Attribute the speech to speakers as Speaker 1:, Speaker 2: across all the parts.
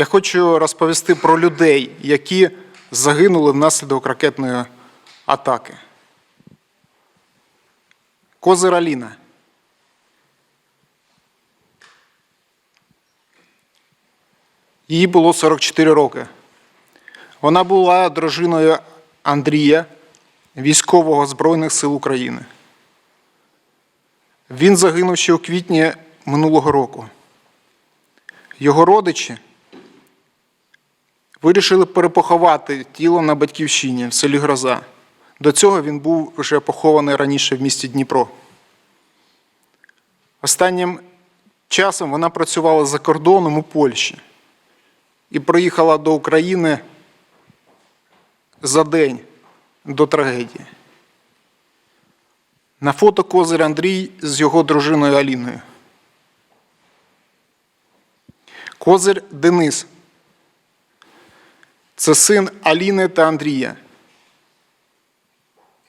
Speaker 1: Я хочу розповісти про людей, які загинули внаслідок ракетної атаки. Козир Аліна. Їй було 44 роки. Вона була дружиною Андрія, військового Збройних сил України. Він загинув ще у квітні минулого року. Його родичі вирішили перепоховати тіло на батьківщині в селі Гроза. До цього він був вже похований раніше в місті Дніпро. Останнім часом вона працювала за кордоном у Польщі і приїхала до України за день до трагедії. На фото козир Андрій з його дружиною Аліною. Козир Денис. Це син Аліни та Андрія.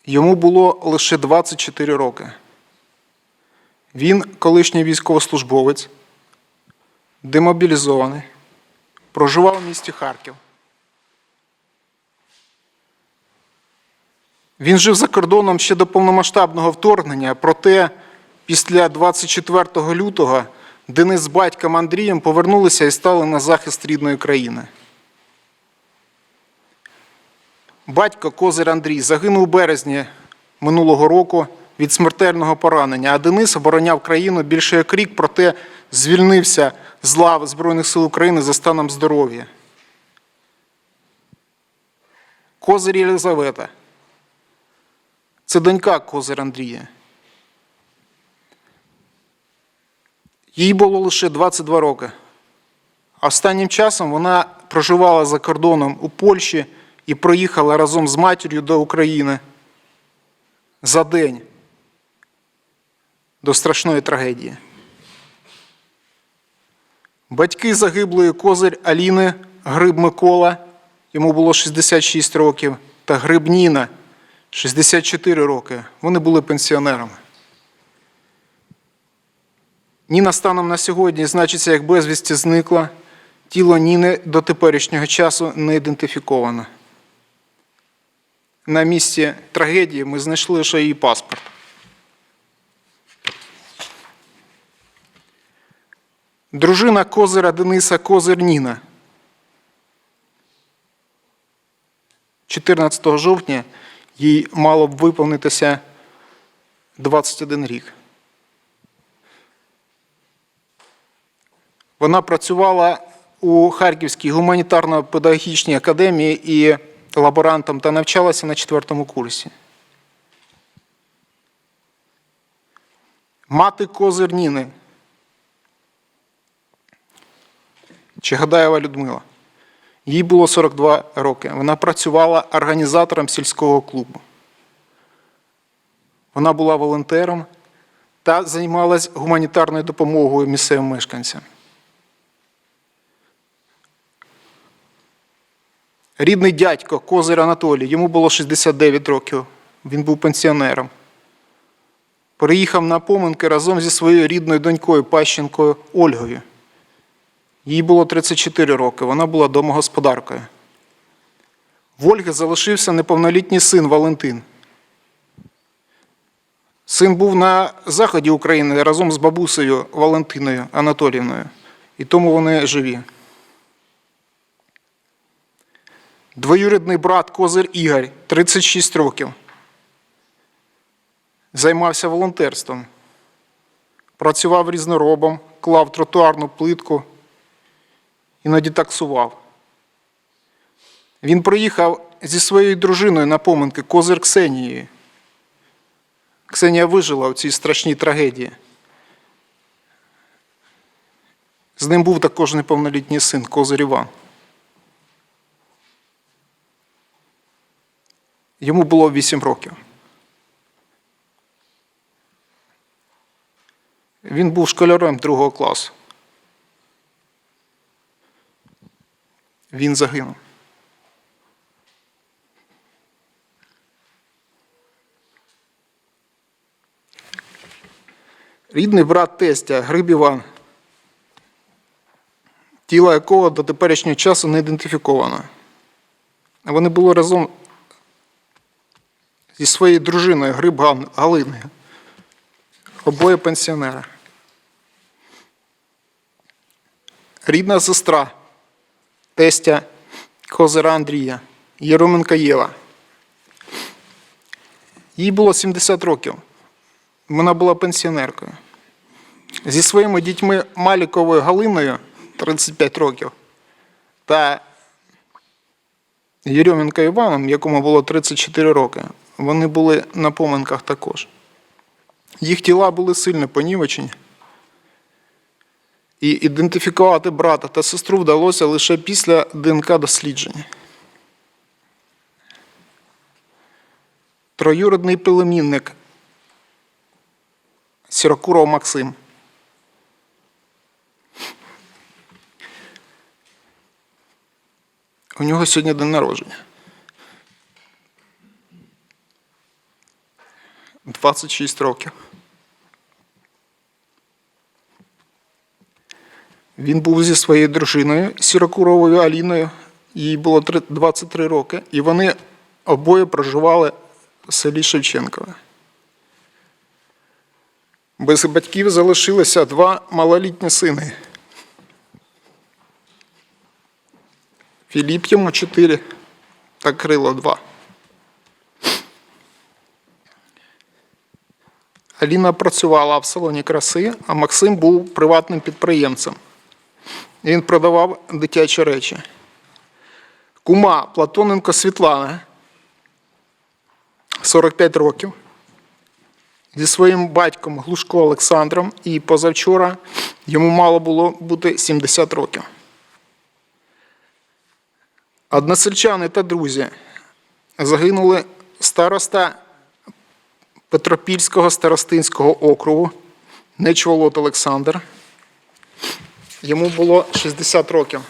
Speaker 1: Йому було лише 24 роки. Він колишній військовослужбовець, демобілізований, проживав у місті Харків. Він жив за кордоном ще до повномасштабного вторгнення, проте після 24 лютого Денис з батьком Андрієм повернулися і стали на захист рідної країни. Батько Козир Андрій загинув у березні минулого року від смертельного поранення, а Денис обороняв країну більше як рік, проте звільнився з лав Збройних сил України за станом здоров'я. Козир Єлизавета. Це донька Козир Андрія. Їй було лише 22 роки. Останнім часом вона проживала за кордоном у Польщі і проїхала разом з матір'ю до України за день до страшної трагедії. Батьки загиблої козир Аліни Гриб Микола, йому було 66 років, та Гриб Ніна 64 роки. Вони були пенсіонерами. Ніна станом на сьогодні значиться як безвісті зникла. Тіло Ніни до теперішнього часу не ідентифіковано. На місці трагедії ми знайшли лише її паспорт. Дружина козира Дениса Козир Ніна. 14 жовтня їй мало б виповнитися 21 рік. Вона працювала у Харківській гуманітарно-педагогічній академії і лаборантом та навчалася на четвертому курсі. Мати Козир Ніни. Людмила. Їй було 42 роки. Вона працювала організатором сільського клубу. Вона була волонтером та займалась гуманітарною допомогою місцевим мешканцям. Рідний дядько Козир Анатолій, йому було 69 років. Він був пенсіонером. Переїхав на поминки разом зі своєю рідною донькою Пащенкою Ольгою. Їй було 34 роки, вона була домогосподаркою. В Ольги залишився неповнолітній син Валентин. Син був на заході України разом з бабусею Валентиною Анатоліївною, і тому вони живі. Двоюрідний брат Козир Ігор, 36 років. Займався волонтерством. Працював різноробом, клав тротуарну плитку, іноді таксував. Він приїхав зі своєю дружиною на поминки Козир Ксенією. Ксенія вижила у цій страшній трагедії. З ним був також неповнолітній син Козир Іван. Йому було 8 років. Він був школярем другого класу. Він загинув. Рідний брат тестя Гриб Іван. тіло якого до теперішнього часу не ідентифіковано. Вони були разом зі своєю дружиною Гриб Галиною. Обоє пенсіонери. Рідна сестра тестя Козира Андрія, Єроменка Єва. Їй було 70 років. Вона була пенсіонеркою. Зі своїми дітьми Маліковою Галиною 35 років та Єрьоменко Іваном, якому було 34 роки, вони були на поминках також. Їх тіла були сильно понівечені. І ідентифікувати брата та сестру вдалося лише після ДНК дослідження. Троюродний племінник Сірокуров Максим. У нього сьогодні день народження. 26 років. Він був зі своєю дружиною Сірокуровою Аліною, їй було 23 роки, і вони обоє проживали в селі Шевченкове. Без батьків залишилися два малолітні сини. Філіп йому 4 та Крило 2. Аліна працювала в салоні краси, а Максим був приватним підприємцем. Він продавав дитячі речі. Кума Платоненко Світлана, 45 років, зі своїм батьком Глушко Олександром, і позавчора йому мало було бути 70 років. Односельчани та друзі загинули староста Петропільського старостинського округу Нечволот Олександр. Йому було 60 років.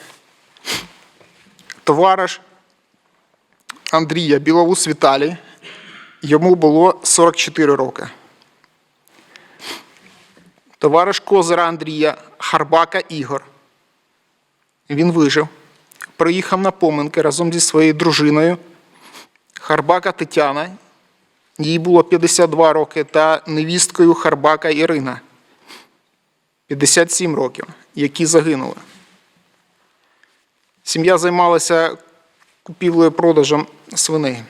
Speaker 1: Товариш Андрія Білоус Віталій. Йому було 44 роки. Товариш Козира Андрія Харбака Ігор. Він вижив. Приїхав на поминки разом зі своєю дружиною Харбака Тетяна. Їй було 52 роки, та невісткою Харбака Ірина. 57 років, які загинули. Сім'я займалася купівлею продажем свиней.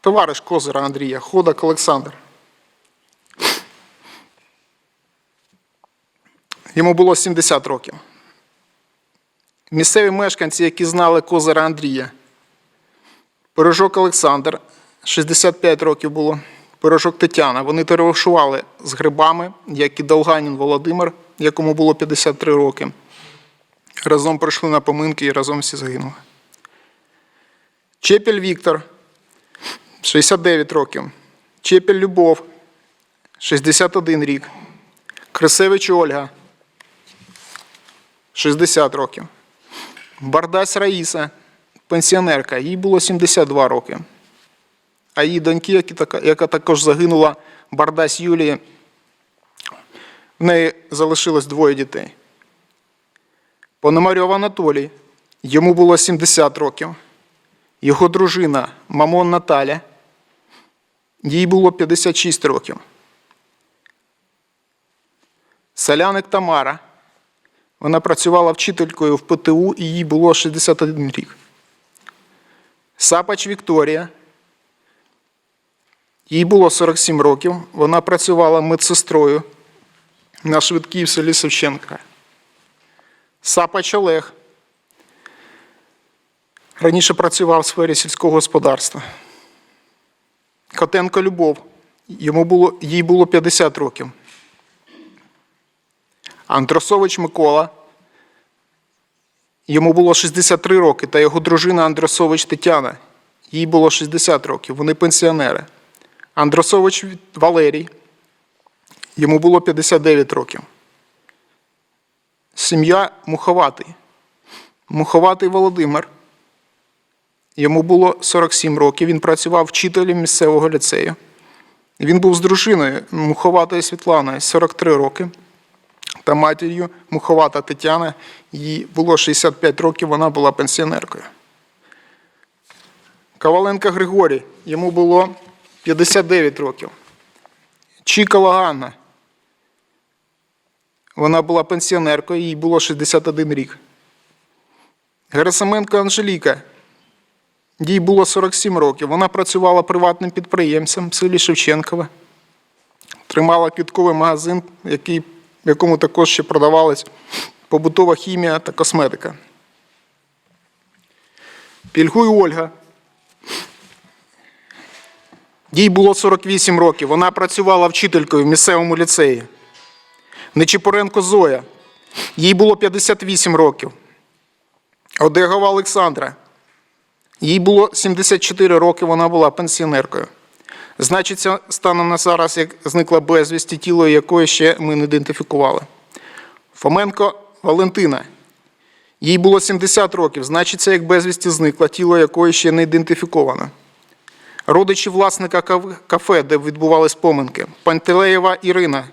Speaker 1: Товариш Козира Андрія, Ходак Олександр. Йому було 70 років. Місцеві мешканці, які знали Козира Андрія, Пирожок Олександр, 65 років було. Пирожок Тетяна. Вони товаришували з грибами, як і Долганін Володимир, якому було 53 роки. Разом прийшли на поминки і разом всі загинули. Чепіль Віктор, 69 років. Чепіль Любов, 61 рік. Крисевич Ольга, 60 років. Бардась Раїса, пенсіонерка, їй було 72 роки. А її доньки, яка також загинула, Бардась Юлії, в неї залишилось двоє дітей. Пономарьов Анатолій, йому було 70 років. Його дружина Мамон Наталя, їй було 56 років. Соляник Тамара, вона працювала вчителькою в ПТУ і їй було 61 рік. Сапач Вікторія. Їй було 47 років. Вона працювала медсестрою на швидкій в селі Севченка. Сапач Олег. Раніше працював в сфері сільського господарства. Котенко Любов. Йому було, їй було 50 років. Андросович Микола. Йому було 63 роки, та його дружина Андросович Тетяна. Їй було 60 років. Вони пенсіонери. Андросович Валерій. Йому було 59 років. Сім'я Муховатий. Муховатий Володимир. Йому було 47 років. Він працював вчителем місцевого ліцею. Він був з дружиною Муховатою Світланою 43 роки та матір'ю Муховата Тетяна. Їй було 65 років, вона була пенсіонеркою. Коваленко Григорій, йому було 59 років. Чікала Ганна, вона була пенсіонеркою, їй було 61 рік. Герасименко Анжеліка, їй було 47 років. Вона працювала приватним підприємцем в селі Шевченкове, тримала квітковий магазин, який, в якому також ще продавалась побутова хімія та косметика. Пільгуй Ольга. Їй було 48 років. Вона працювала вчителькою в місцевому ліцеї. Нечіпоренко Зоя. Їй було 58 років. Одегова Олександра. Їй було 74 роки, вона була пенсіонеркою. Значиться, станом на зараз, як зникла безвісті, тіло якої ще ми не ідентифікували. Фоменко Валентина. Їй було 70 років, значиться, як безвісті зникла, тіло якої ще не ідентифіковано. Родичі власника кафе, де відбувались поминки. Пантелеєва Ірина.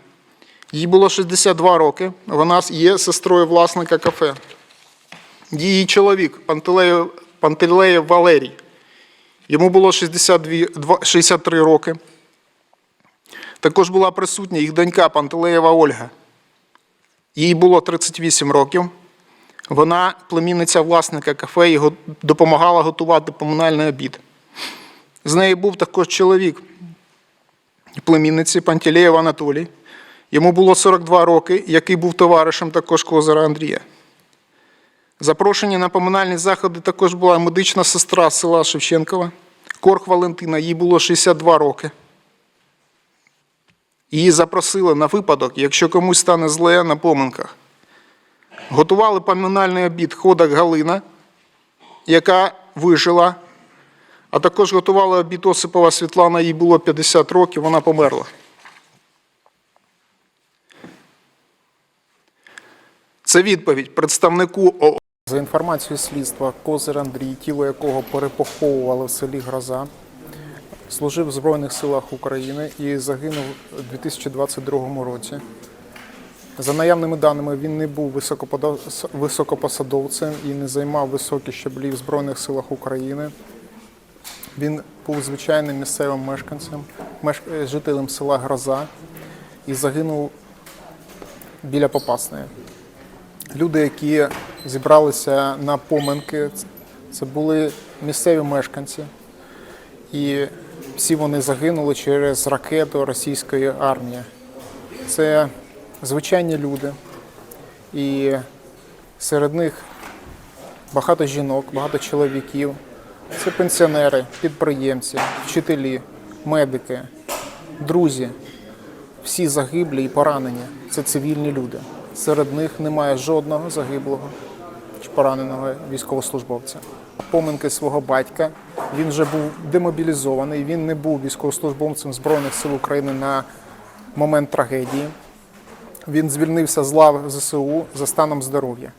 Speaker 1: Їй було 62 роки. Вона є сестрою власника кафе. Її чоловік Пантелеєв, Пантелеєв Валерій. Йому було 62, 63 роки. Також була присутня їх донька Пантелеєва Ольга. Їй було 38 років. Вона племінниця власника кафе і допомагала готувати комунальний обід. З нею був також чоловік племінниці Пантелеєв Анатолій. Йому було 42 роки, який був товаришем також Козира Андрія. Запрошені на поминальні заходи також була медична сестра села Шевченкова, Корх Валентина, їй було 62 роки. Її запросили на випадок, якщо комусь стане зле на поминках. Готували поминальний обід Ходак Галина, яка вижила, а також готувала обід Осипова Світлана, їй було 50 років, вона померла. Це відповідь представнику ООН. За інформацією слідства, Козир Андрій, тіло якого перепоховували в селі Гроза, служив в Збройних силах України і загинув у 2022 році. За наявними даними, він не був високопосадовцем і не займав високі щаблі в Збройних силах України. Він був звичайним місцевим мешканцем, меш- жителем села Гроза і загинув біля Попасної. Люди, які зібралися на поминки, це були місцеві мешканці, і всі вони загинули через ракету російської армії. Це звичайні люди, і серед них багато жінок, багато чоловіків. Це пенсіонери, підприємці, вчителі, медики, друзі. Всі загиблі і поранені це цивільні люди. Серед них немає жодного загиблого пораненого військовослужбовця. Поминки свого батька. Він вже був демобілізований, він не був військовослужбовцем Збройних сил України на момент трагедії. Він звільнився з лав ЗСУ за станом здоров'я.